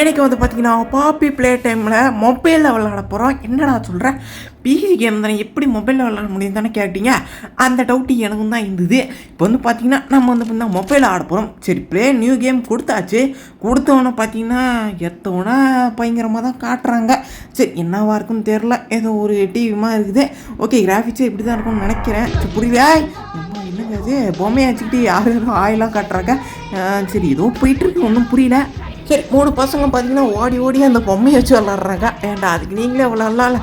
எனக்கு வந்து பார்த்தீங்கன்னா பாப்பி ப்ளே டைமில் மொபைலில் விளாட போகிறோம் என்னடா சொல்கிறேன் பிசி கேம் தானே எப்படி மொபைலில் விளாட முடியும் தானே கேட்டீங்க? அந்த டவுட்டு எனக்கும் தான் இருந்தது. இப்போ வந்து பார்த்தீங்கன்னா நம்ம வந்து பார்த்தீங்கன்னா மொபைலில் ஆட போகிறோம் சரி ப்ளே நியூ கேம் கொடுத்தாச்சு. கொடுத்தவொன்னே பார்த்தீங்கன்னா எத்தவொன்னே பயங்கரமாக தான் காட்டுறாங்க. சரி என்னவாக இருக்குன்னு தெரில ஏதோ ஒரு டிவிமாக இருக்குது. ஓகே கிராஃபிக்ஸே இப்படி தான் இருக்கும்னு நினைக்கிறேன். புரியுதா என்னங்க அது பொம்மையை வச்சுக்கிட்டு யாரும் யாரும் ஆயிலாம் காட்டுறாங்க. சரி ஏதோ போயிட்டுருக்கு ஒன்றும் புரியல. சரி மூணு பசங்க பார்த்தீங்கன்னா ஓடி ஓடி அந்த பொம்மையை வச்சு விளாட்றாங்க. ஏன்டா அதுக்கு நீங்களே விளாட்லாம்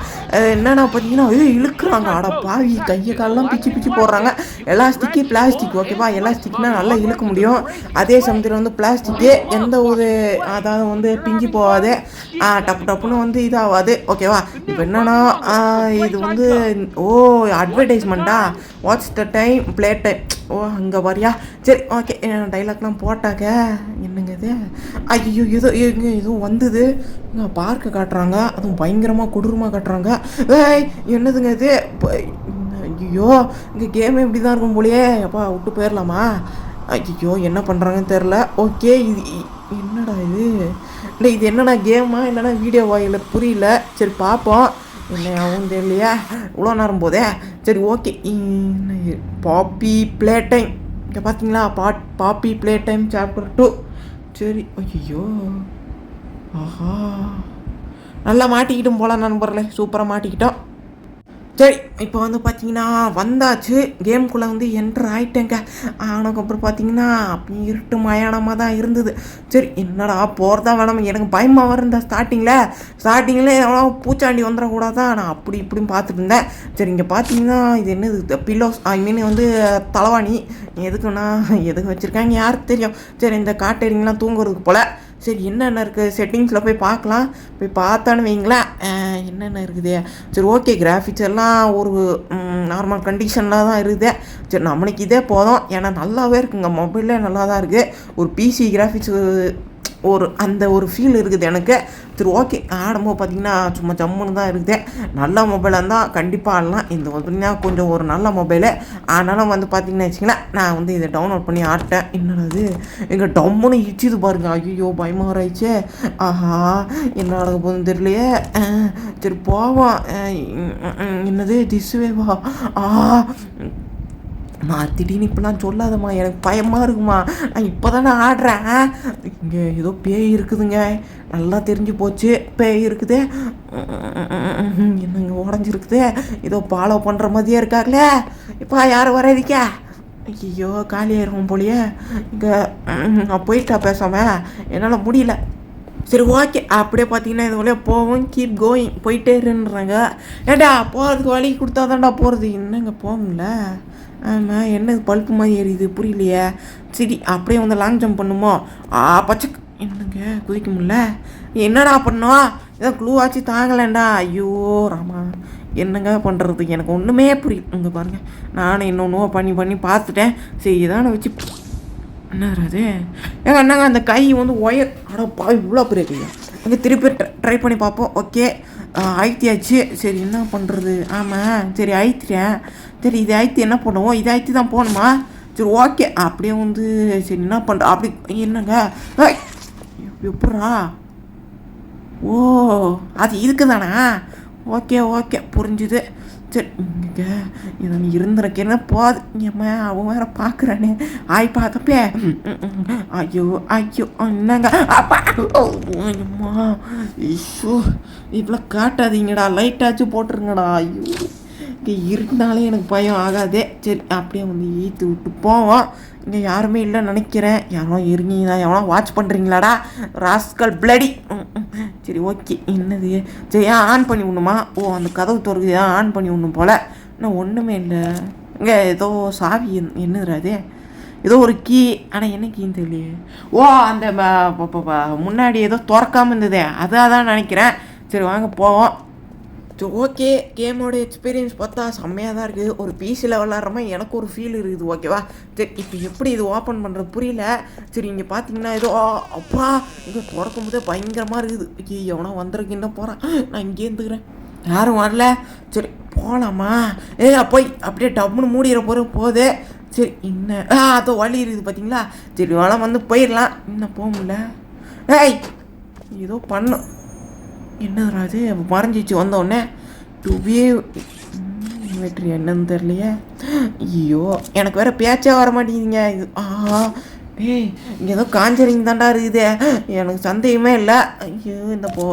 என்னென்னா பார்த்தீங்கன்னா ஐயோ இழுக்குறாங்க. அட பாவி கையை காலெலாம் பிச்சு பிச்சு போடுறாங்க. எலாஸ்டிக்கு பிளாஸ்டிக் ஓகேவா எலாஸ்டிக்னால் நல்லா இழுக்க முடியும். அதே சமயத்தில் வந்து பிளாஸ்டிக்கு எந்த ஒரு அதாவது வந்து பிஞ்சு போகாது. டப்பு டப்புன்னு வந்து இதாகாது ஓகேவா இப்போ என்னென்னா இது வந்து ஓ அட்வர்டைஸ்மெண்ட்டா watch the time play time ஓ அங்கே வரியா சரி ஓகே டைலாக்லாம் போட்டாக்க என்னங்க இது ஐயோ ஏதோ எங்க ஏதோ வந்தது. பார்க்க காட்டுறாங்க. அதுவும் பயங்கரமாக கொடூரமாக காட்டுறாங்க. ஏய் என்னதுங்க இது? ஐயோ இங்கே கேமே இப்படி தான் இருக்கும் போலயே. அப்பா விட்டு போயிடலாமா ஐயோ என்ன பண்ணுறாங்கன்னு தெரில ஓகே இது என்னடா இது? இல்லை இது என்னடா கேமா என்னடா வீடியோவா இல்லை புரியல. சரி பார்ப்போம் என்னையாவும் தெரியலையா. இவ்வளோ நேரம் போதே. சரி ஓகே பாப்பி ப்ளே டைம் இங்கே பார்த்தீங்களா பாட் Poppy Playtime chapter two சரி ஐயோ ஆஹா. நல்லா மாட்டிக்கிட்டோம் போல நண்பர்களே. சூப்பராக மாட்டிக்கிட்டோம். சரி இப்போ வந்து பார்த்தீங்கன்னா வந்தாச்சு. கேம்குள்ளே வந்து என்ட்ரு ஆயிட்டேங்க. ஆனதுக்கப்புறம் பார்த்தீங்கன்னா அப்படி இருட்டு மயானமாக தான் இருந்தது. சரி என்னடா போகிறதா வேணாம். எனக்கு பயமாக இருந்த ஸ்டார்டிங்கில் ஸ்டார்டிங்கில் எவ்வளோ பூச்சாண்டி வந்துடக்கூடாதா? நான் அப்படி இப்படின்னு பார்த்துட்டு இருந்தேன். சரி இங்கே பார்த்தீங்கன்னா இது என்னது? பில்லோஸ் ஐ மீன் வந்து தலைவாணி. எதுக்குண்ணா எதுக்கு வச்சுருக்காங்க யாருக்கு தெரியும்? சரி இந்த காட்டேரிங்கெலாம் தூங்குறதுக்கு போல். சரி என்னென்ன இருக்குது செட்டிங்ஸில் போய் பார்க்கலாம். போய் பார்த்தான்னு வைங்களேன். என்னென்ன இருக்குது? சரி ஓகே கிராஃபிக்ஸ் எல்லாம் ஒரு நார்மல் கண்டிஷனில் தான் இருக்குது. சரி நம்மளுக்கு இதே போதும். ஏன்னா நல்லாவே இருக்குங்க. மொபைலே நல்லா தான் இருக்குது ஒரு பிசி கிராஃபிக்ஸ் ஒரு அந்த ஒரு ஃபீல் இருக்குது எனக்கு. சரி ஓகே ஆடும்போது பார்த்தீங்கன்னா சும்மா ஜம்முன்னு தான் இருக்குது. நல்ல மொபைலாக இருந்தால் கண்டிப்பாக ஆடலாம். இந்த பார்த்திங்கன்னா கொஞ்சம் ஒரு நல்ல மொபைலு ஆனாலும் வந்து பார்த்தீங்கன்னா வச்சிங்களேன் நான் வந்து இதை டவுன்லோட் பண்ணி ஆட்டேன். என்னடா எங்கள் டம்முன்னு இச்சுது பாருங்க. ஐயோ பயமாக ஆயிடுச்சே ஆஹா என்ன நடக்க போகுதுன்னு தெரியலையே. சரி போவோம். என்னது? திசுவேவா ஆ மா திடீர்னு இப்படிலாம் சொல்லாதம்மா எனக்கு பயமாக இருக்குமா? நான் இப்போ தானே ஆடுறேன். இங்கே ஏதோ பேய் இருக்குதுங்க. நல்லா தெரிஞ்சு போச்சு. பேய் இருக்குது. என்னங்க உடஞ்சிருக்குது. ஏதோ ஃபாலோ பண்ணுற மாதிரியே இருக்காங்களே இப்போ யார் வராதிக்கா ஐயோ காலியாயிருவோம் போலியே. இங்கே நான் போயிட்டா பேசாமல் என்னால் முடியல. சரி ஓகே அப்படியே பார்த்தீங்கன்னா இது வழியாக போவோம். கீப் கோயிங் போயிட்டே இருன்றாங்க. ஏண்டா போகிறதுக்கு வழி கொடுத்தா தான்டா போகிறது என்னங்க போகல ஆமாம் என்னது பல்ப்பு மாதிரி எரியுது? புரியலையே. சரி அப்படியே வந்து லாங் ஜம்ப் பண்ணுமோ? ஆ பச்சை என்னங்க குதிக்க முடில என்னடா பண்ணோம்? ஏதோ க்ளூ ஆச்சு தாங்கலேண்டா ஐயோ ராமா என்னங்க பண்ணுறது எனக்கு ஒன்றுமே புரியல. இங்கே பாருங்கள் நானும் இன்னொன்று பண்ணி பண்ணி பார்த்துட்டேன். சரி இதான வச்சு என்னது அது ஏங்க என்னங்க அந்த கை வந்து ஒயர் அடப்பா இவ்வளோ பெரிய கையா? அங்கே திருப்பி ட்ரை பண்ணி பார்ப்போம். ஓகே ஆயிட்டியாச்சு சரி என்ன பண்ணுறது ஆமாம் சரி ஆயிடுறேன் சரி இது ஆயிடுத்து என்ன பண்ணுவோம்? இது ஆயிடுத்து தான் போகணுமா? சரி ஓகே அப்படியே வந்து சரி என்ன பண்ணுற அப்படி என்னங்க? எப்படா? ஓ அது இதுக்கு தானா ஓகே ஓகே புரிஞ்சுது. சரி இங்கே இதை நீ இருந்திருக்கேன்னு போது ஏம்மா அவன் வேற பார்க்குறானே. ஆய் பார்த்தப்பே ஐயோ ஐயோ என்னங்க? அப்பா! ஓ, ஐயோ இவ்வளோ காட்டாதீங்கடா. லைட்டாச்சும் போட்டுருங்கடா. ஐயோ. இப்படி இருந்தாலே எனக்கு பயம் ஆகாதே. சரி அப்படியே வந்து ஈத்து விட்டு போவோம். இங்கே யாருமே இல்லைன்னு நினைக்கிறேன். யாரோ இருக்கீங்களா எவனோ வாட்ச் பண்ணுறீங்களாடா ராஸ்கல் பிளடி சரி ஓகே என்னது? சரி ஏன் ஆன் பண்ணி விடணுமா? ஓ அந்த கதவு திறக்குது. ஏன் ஆன் பண்ணி விடணும் போல்? இன்னும் ஒன்றுமே இல்லை. இங்கே ஏதோ சாவி என்- ஏதோ ஒரு கீ. ஆனால் என்ன கீன்னு தெரியலையே. ஓ அந்த முன்னாடி ஏதோ திறக்காமல் இருந்ததே. அதான் தான் நினைக்கிறேன். சரி வாங்க போவோம். சரி ஓகே கேமோட எக்ஸ்பீரியன்ஸ் பார்த்தா செம்மையாக தான் இருக்குது. ஒரு பிசியில் விளாட்ற மாதிரி எனக்கு ஒரு ஃபீல் இருக்குது ஓகேவா சரி இப்போ எப்படி இது ஓப்பன் பண்ணுறது புரியல. சரி இங்கே பார்த்தீங்கன்னா ஏதோ அப்பா இங்கே திறக்கும் போதே பயங்கரமாக இருக்குது. ஐயோ எவனோ வந்திருக்குன்னு போகிறான் நான் இங்கே இருந்துக்கிறேன். யாரும் வரல. சரி போகலாமா ஏ போய் அப்படியே டப்புன்னு மூடிற போகிற போதே. சரி என்ன? ஆ அதோ வழி இருக்குது பார்த்தீங்களா சரி வேணாம் வந்து போயிடலாம். இன்னும் போக முடியல. ஏய் ஏதோ பண்ணும் என்ன அது மறைஞ்சிச்சு. வந்தோடனே டுவே வெற்றி என்னன்னு தெரியலையே. ஐயோ எனக்கு வேற பேச்சே வர மாட்டேங்குதுங்க. இது ஆ ஏய் இங்கே ஏதோ காஞ்சரிங் தாண்டா இருக்குது. எனக்கு சந்தேகமே இல்லை. ஐயோ இந்த போ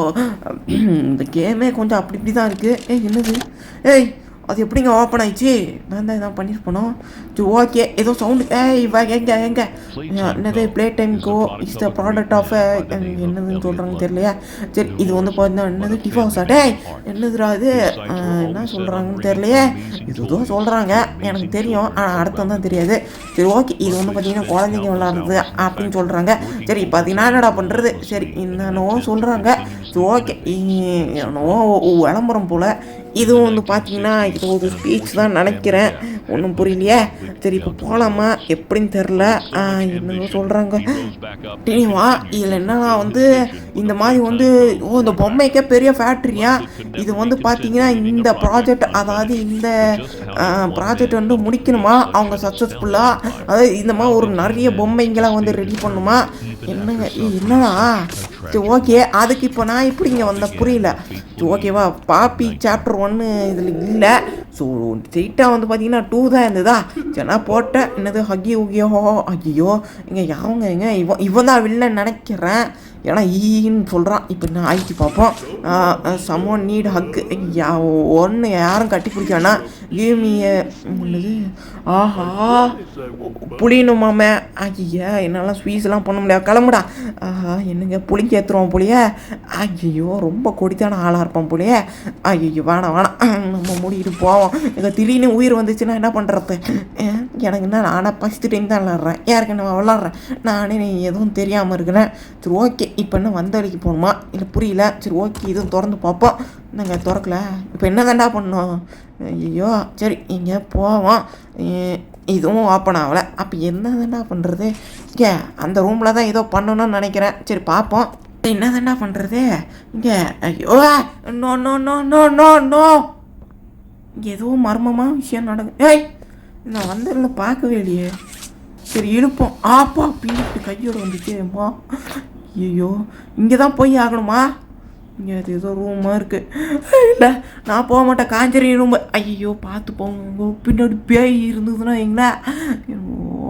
இந்த கேமே கொஞ்சம் அப்படி இப்படி தான் இருக்குது ஏய் என்னது? ஏய் அது எப்படிங்க ஓப்பன் ஆயிடுச்சு? நான் தான் இதான் பண்ணியிருப்பணும் சரி ஓகே ஏதோ சவுண்டு ஏய் வா எங்க எங்க? என்னது play time go is the product of என்னதுன்னு சொல்கிறாங்க தெரியலையா? சரி இது வந்து பார்த்தீங்கன்னா என்னது டிஃபாஸா டேய் என்னதுடா இது? என்ன சொல்கிறாங்கன்னு தெரியலையே? இது ஏதோ சொல்கிறாங்க எனக்கு தெரியும். ஆனால் அர்த்தம் தான் தெரியாது. சரி ஓகே இது வந்து பார்த்தீங்கன்னா குழந்தைங்க விளாட்றது அப்படின்னு சொல்கிறாங்க சரி பார்த்தீங்கன்னா என்னடா பண்ணுறது சரி என்னென்னவோ சொல்கிறாங்க சரி ஓகே. என்னவோ விளம்பரம் போல். இதுவும் வந்து பார்த்தீங்கன்னா இது ஒரு ஸ்பீச் தான் நினைக்கிறேன் ஒன்றும் புரியலையே. சரி இப்போ போகலாமா எப்படின்னு தெரில என்னவோ சொல்கிறாங்க தெரியுமா இதில் என்னன்னா வந்து இந்த மாதிரி வந்து ஓ இந்த பொம்மைக்கே பெரிய ஃபேக்ட்ரியா இது வந்து பார்த்தீங்கன்னா இந்த ப்ராஜெக்ட் அதாவது இந்த ப்ராஜெக்ட் வந்து முடிக்கணுமா? அவங்க சக்ஸஸ்ஃபுல்லாக அதாவது இந்த மாதிரி ஒரு நிறைய பொம்மைங்களாம் வந்து ரெடி பண்ணுமா என்னங்க என்னடா? சரி ஓகே. அதுக்கு இப்போ நான் இப்படி இங்கே வந்த புரியல. சரி ஓகேவா பாப்பி சாப்டர் ஒன்று இதில் இல்லை. ஸோ ஸ்ட்ரெயிட்டாக வந்து பார்த்தீங்கன்னா டூ தான் இருந்ததா? சரி போட்டேன். என்னது? ஹக்கி உகியோ ஐயோ இங்கே யாருங்க இவன் இவன் தான் வில்லன்னு நினைக்கிறேன். ஏன்னா ஈன்னு சொல்கிறான் இப்போ நான் ஆயிடுச்சு பார்ப்போம். சமோன் நீட் ஹக்கு ஒன்று யாரும் கட்டி பிடிக்க கேமிய உள்ளது ஆஹா புளியணுமாமே ஐயா என்னால் ஸ்வீஸ்லாம் பண்ண முடியாது. கிளம்புடா. ஆஹா என்னங்க புளிக்கு ஏற்றுருவோம் புளிய ஐயோ ரொம்ப கொடித்தான ஆளாக இருப்பான் புளிய ஐயோ வேணாம் வேணாம் நம்ம மூடிட்டு போவோம். எங்கள் திடீர்னு உயிர் வந்துச்சுன்னா என்ன பண்ணுறது எனக்கு என்ன நானாக ஃபஸ்ட்டு டைம் தான் விளாட்றேன். யாருக்கு விளாட்றேன்? நானே நீ எதுவும் தெரியாமல் இருக்கிறேன் சரி ஓகே இப்போ என்ன வந்த வழிக்கு போகணுமா இல்லை புரியல. சரி ஓகே இதுவும் திறந்து பார்ப்போம் நாங்கள் திறக்கல? இப்போ என்ன தாண்டா பண்ணோம் ஐயோ சரி இங்கே போவோம். இதுவும் ஓப்பன் ஆகலை. அப்போ என்ன தாண்டா பண்ணுறது இங்கே அந்த ரூமில் தான் ஏதோ பண்ணணும்னு நினைக்கிறேன். சரி பார்ப்போம் என்ன தாண்டா பண்ணுறது இங்கே ஐயோ no no no no no no ஏதோ மர்மமாக விஷயம் நடக்கு ஏய்! நான் வந்ததில்ல பார்க்கவே இல்லையே. சரி இழுப்போம். ஆப்பா பின்னிட்டு கையோடு வந்துச்சேம்மா ஐயோ இங்கே தான் போய் ஆகணுமா? இங்கே அது ஏதோ ரூமாக இருக்குது இல்லை நான் போக மாட்டேன். காஞ்சரி ரூம். ஐயோ பார்த்து போங்க. பின்னாடி பேய் இருந்ததுன்னா எங்களா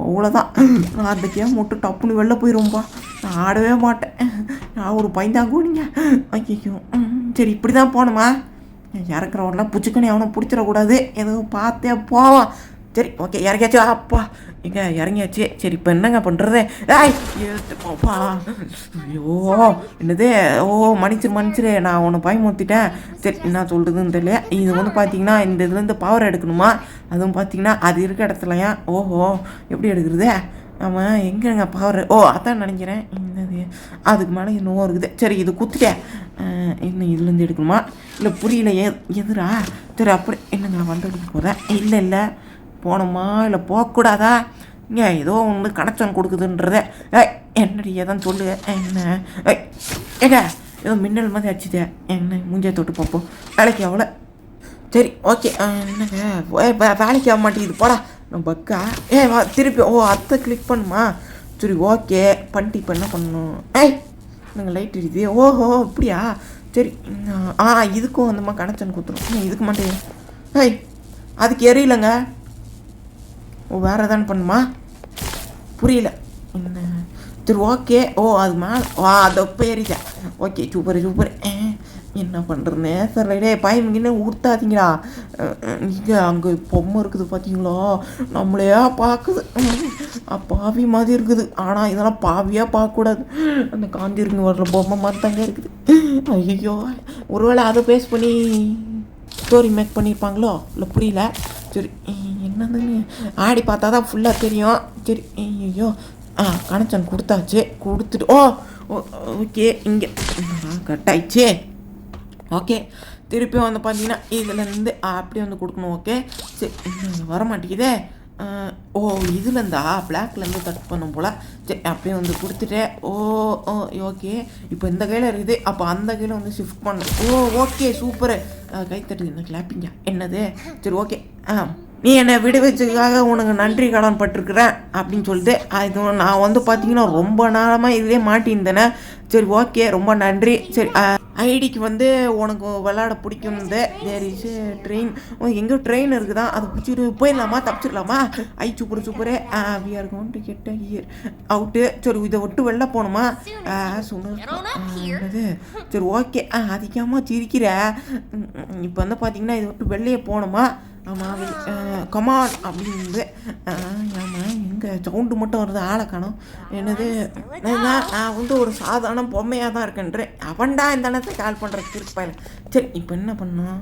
அவ்வளோதான் நான் அந்த கேம் மட்டும் டப்புன்னு வெளில போயிடுவோம்ப்பா நான் ஆடவே மாட்டேன். நான் ஒரு பைந்தாங்கூடிங்க ஐயோ ம், சரி இப்படி தான் போகணுமா? இறக்குறவன்லாம் பிடிச்சிக்கணும் அவனை பிடிச்சிடக்கூடாது. எதுவும் பார்த்தே போவான். சரி ஓகே இறங்கியாச்சு அப்பா எங்க இறங்கியாச்சு சரி இப்போ என்னங்க பண்ணுறது ஆய் ஏத்துப்பா ஐயோ என்னது ஓ மன்னிச்சு மன்னிச்சிரு நான் உன்னை பயமுறுத்திட்டேன் சரி என்ன சொல்கிறதுன்னு தெரியல இது வந்து பார்த்தீங்கன்னா இந்த இதுலேருந்து பவர் எடுக்கணுமா அதுவும் பார்த்தீங்கன்னா அது இருக்க இடத்துலயா ஓஹோ எப்படி எடுக்கிறது ஆமாம் எங்கேங்க பவர் ஓ அதான் நினைக்கிறேன் என்னது அதுக்கு மேலே இன்னும் இருக்குது சரி இது குத்துட்டேன் என்ன இதுலேருந்து எடுக்கணுமா இல்லை புரியல எ எதுரா சரி அப்படி என்னங்க நான் வந்து போகிறேன் இல்லை இல்லை போகணுமா? இல்லை போகக்கூடாதா? ஏன் ஏதோ ஒன்று கனெக்ஷன் கொடுக்குதுன்றத. ஏய் என்னடி எதான் சொல்லு? என்ன? ஏய் ஏங்க ஏதோ மின்னல் மாதிரி அடிச்சுதே என்ன மூஞ்சியை தொட்டு பார்ப்போம். வேலைக்கு அவ்வளோ சரி ஓகே. என்னங்க? வேலைக்கு ஆக மாட்டேங்குது. போடா. நான் பக்கா? ஏ வா திருப்பி ஓ அத்தை கிளிக் பண்ணுமா? சரி ஓகே. பண்ணிட்டு இப்போ என்ன பண்ணணும்? ஏய் நாங்கள் லைட் எரியுது ஓஹோ அப்படியா? சரி ஆ இதுக்கும் அந்த மாதிரி கனெக்ஷன் கொடுத்துரும் இதுக்கு மாட்டேன் ஏய் அதுக்கு எரியலைங்க வேறு எதாவது பண்ணுமா? புரியல. என்ன? சரி ஓகே ஓ அது மேலே வா அதை இப்போ ஓகே சூப்பர் சூப்பர் என்ன பண்ணுறேன்னு சார் டே பயமிங்கன்னு ஊர்த்தாதீங்களா நீங்கள் அங்கே பொம்மை இருக்குது பார்த்தீங்களா நம்மளையா பார்க்குது. பாவி மாதிரி இருக்குது. ஆனால் இதெல்லாம் பாவியாக பார்க்கக்கூடாது. அந்த காந்திருங்க வர்ற பொம்மை மாதிரி தாங்க இருக்குது. ஐயோ ஒருவேளை அதை பேஸ் பண்ணி ஸ்டோரி மேக் பண்ணியிருப்பாங்களோ இல்லை புரியல. சரி என்னதுன்னு? ஆடி பார்த்தா தான் ஃபுல்லாக தெரியும். சரி ஐயோ ஆ கனெக்ஷன் கொடுத்தாச்சு. கொடுத்துட்டு ஓ ஓகே இங்கே. கட் ஆயிடுச்சு. ஓகே. திருப்பி வந்து பார்த்தீங்கன்னா இதுலேருந்து அப்படியே வந்து கொடுக்கணும் ஓகே. சரி வரமாட்டேங்குதே. வர மாட்டேங்குதே ஓ இதுலேருந்தா பிளாக்லேருந்து கட் பண்ணும் போல். சரி அப்படியே வந்து கொடுத்துட்டேன் ஓ ஓ ஓகே. இப்போ இந்த கையில் இருக்குது. அப்போ அந்த கையில் வந்து ஷிஃப்ட் பண்ணணும். ஓ ஓகே சூப்பரு. கை தட்டுது என்ன கிளாப்பிங்க என்னது? சரி ஓகே. ஆ. நீ என்னை விடுவிச்சதுக்காக உனக்கு நன்றி கடன் பட்டிருக்கிறேன் அப்படின்னு சொல்லிட்டு அது நான் வந்து பார்த்தீங்கன்னா ரொம்ப நேரமாக இதே மாட்டியிருந்தேனே. சரி ஓகே ரொம்ப நன்றி. சரி ஐடிக்கு வந்து உனக்கு விளாட பிடிக்கும்னு தேர் இஸ் ட்ரெயின் எங்கே ட்ரெயின் இருக்குதா? அது பிடிச்சிட்டு போயிடலாமா? தப்பிச்சிடலாமா? ஐ super super. We are gonna get here out சரி இதை விட்டு வெளில போகணுமா? சொன்னது சரி ஓகே. அதிகமாக சிரிக்கிற. இப்போ வந்து பார்த்தீங்கன்னா இதை விட்டு வெளியே போகணுமா? ஆமாம் கமான் அப்படின்னு ஆமாம் எங்கே சவுண்டு மட்டும் வருது ஆளை காணும். என்னது நான் நான் வந்து ஒரு சாதாரண பொம்மையாக தான் இருக்கேன்றேன் அவன்டா இந்த நேரத்தை கால் பண்ணுற திருப்பாயில் சரி இப்போ என்ன பண்ணோம்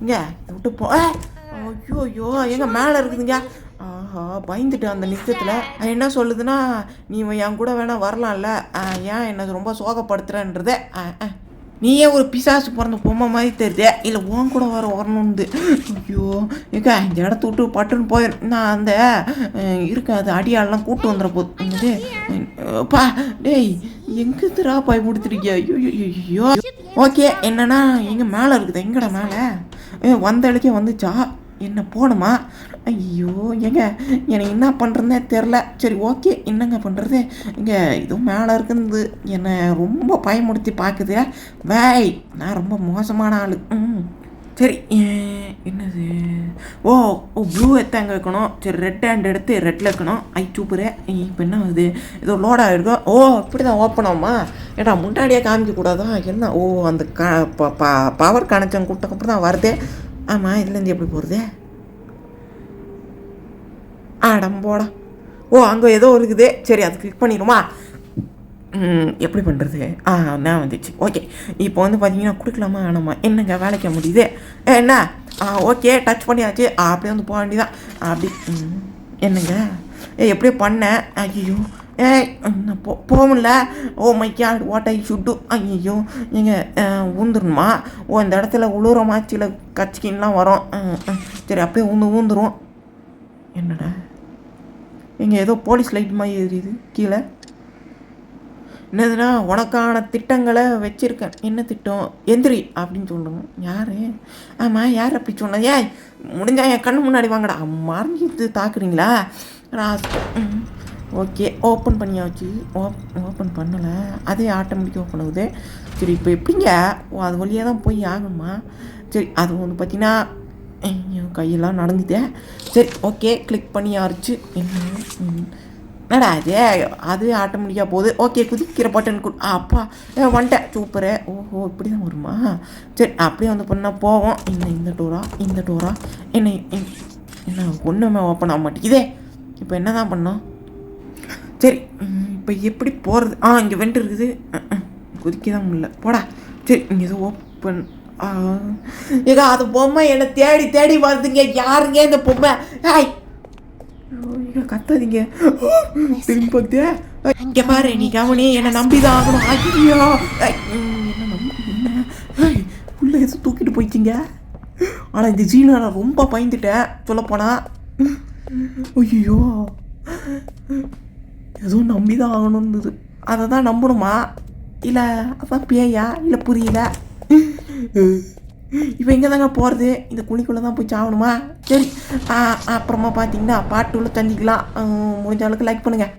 இங்கே விட்டு போ ஐயோ ஐயோ எங்க மேலே இருக்குதுங்க. ஆஹா பயந்துட்டு அந்த நிச்சயத்தில் என்ன சொல்லுதுன்னா நீ என் கூட வேணால் வரலாம்ல. ஏன் என்னை ரொம்ப சோகப்படுத்துறன்றதே. ஆ, ஆ. நீயே ஒரு பிசாசு பிறந்த பொம்மை மாதிரி தெரியுது. இல்லை உன் கூட வர வரணும்னு ஐயோ ஏக்கா இந்த இடத்த விட்டு பட்டுன்னு போயிடும் நான் அந்த இருக்காது இருக்க அது அடியாளெலாம் கூட்டு வந்துட போது என்னது? பா டேய் எங்கத்துரா பாய் ஐயோ ஐயோ, ஐயோ ஓகே என்னன்னா எங்கே மேலே இருக்குது எங்கடா மேலே. வந்த இடக்கே வந்துச்சா? என்ன போகணுமா ஐயோ. ஏங்க எனக்கு என்ன பண்ணுறதுனே தெரில சரி ஓகே என்னங்க பண்ணுறது இங்கே இதுவும் மேலே இருக்குது. என்னை ரொம்ப பயமுடுத்தி பார்க்குது வேய் நான் ரொம்ப மோசமான ஆள். ம். சரி ஏ- என்னது? ஓ ஓ ப்ளூ எடுத்து அங்கே வைக்கணும். சரி ரெட் ஹேண்ட் எடுத்து ரெட்டில் வைக்கணும். ஐ சூப்பரு இப்போ என்ன ஆகுது? ஏதோ லோட் ஆகிருக்கோ ஓ இப்படி தான் ஓப்பன் ஆகுமா? ஏடா முன்னாடியே காமிக்கக்கூடாதா என்ன? ஓ அந்த க பவர் கனெக்ஷன் கொடுத்தக்கப்புறம் தான் வருது. ஆமாம் இதுலேருந்து எப்படி போகிறது ஆடம்போடா ஓ அங்கே ஏதோ இருக்குது. சரி அது கிளிக் பண்ணிடுமா ம், எப்படி பண்ணுறது ஆ நான் வந்துச்சு. ஓகே. இப்போ வந்து பார்த்தீங்கன்னா கொடுக்கலாமா ஆனாமா என்னங்க வேலைக்க முடியுது? ஏ, என்ன? ஆ ஓகே டச் பண்ணியாச்சு. அப்படியே வந்து போக வேண்டியதான் அப்படி ம், என்னங்க? ஏ எப்படியோ பண்ணேன் ஐயோ ஏய் போ போக முடியல. ஓ my god what I should ஐயோ நீங்கள் ஊந்துருணுமா ஓ இந்த இடத்துல உளுரமா சில கச்சிக்கின்லாம் வரும். சரி அப்படியே ஊந்து ஊந்துரும். என்னடா? இங்கே ஏதோ போலீஸ் லைட் மாதிரி எரியுது. கீழே. என்னதுன்னா உனக்கான திட்டங்களை வச்சுருக்கேன். என்ன திட்டம்? எந்திரி அப்படின்னு சொல்லுங்க யார்? ஆமாம் யார் அப்படி சொன்னது? ஏய் முடிஞ்சா என் கண்ணு முன்னாடி வாங்கடா. மறைஞ்சிட்டு தாக்குறீங்களா? ஓகே ஓப்பன் பண்ணியாச்சு. ஓப் ஓப்பன் பண்ணலை. அதே ஆட்டோமேட்டிக்காக ஓப்பன் ஆகுது. சரி இப்போ எப்படிங்க? ஓ அது வழியாக தான் போய் ஆகணுமா சரி அது வந்து பார்த்தீங்கன்னா ஐயோ கையெல்லாம் நடந்துதே சரி ஓகே கிளிக் பண்ணி ஆரிச்சு ம். என்னடா அது அதுவே ஆட்டோமேட்டிக்காக போகுது. ஓகே குதிக்கிற பட்டன் கு அப்பா. ஏ வந்துட்டேன் சூப்பரு. ஓஹோ இப்படி தான் வருமா? சரி அப்படியே வந்து பண்ணால் போவோம். இந்த இந்த டோரா இந்த டோரா என்ன என்ன- ஒன்றுமே ஓப்பன் ஆக மாட்டேங்குதே. இப்போ என்ன தான் பண்ணோம்? சரி இப்போ எப்படி போகிறது ஆ இங்கே வெண்ட் இருக்குது. குதிக்க தான் முடியல. போடா. சரி இங்கே ஏதோ ஓப்பன் ஏகா அது பொம்மை என்னை தேடி தேடி வருதுங்க. யாருங்க இந்த பொம்மை? ஹாய் கத்தாதீங்க. திரும்பி பார்த்தியா இங்கே பாரு நீ கவனி என்னை நம்பி தான் ஆகணும். ஐயோ. ஐ, என்ன உள்ள எது தூக்கிட்டு போயிட்டீங்க. ஆனால் இந்த ஜீனை நான் ரொம்ப பயந்துட்டேன் சொல்லப்போனால் ஐயோ ஏதோ நம்பி தான் ஆகணும்னு அதை தான் நம்பணுமா? இல்லை அதான் பேயா? இல்லை புரியல. இப்போ எங்கே தாங்க போகிறது இந்த குழிக்குள்ளே தான் போய் சாகணுமா சரி. அப்புறமா பார்த்தீங்கன்னா பாட்டுள்ள தந்திக்கலாம் முடிஞ்ச அளவுக்கு லைக் பண்ணுங்கள்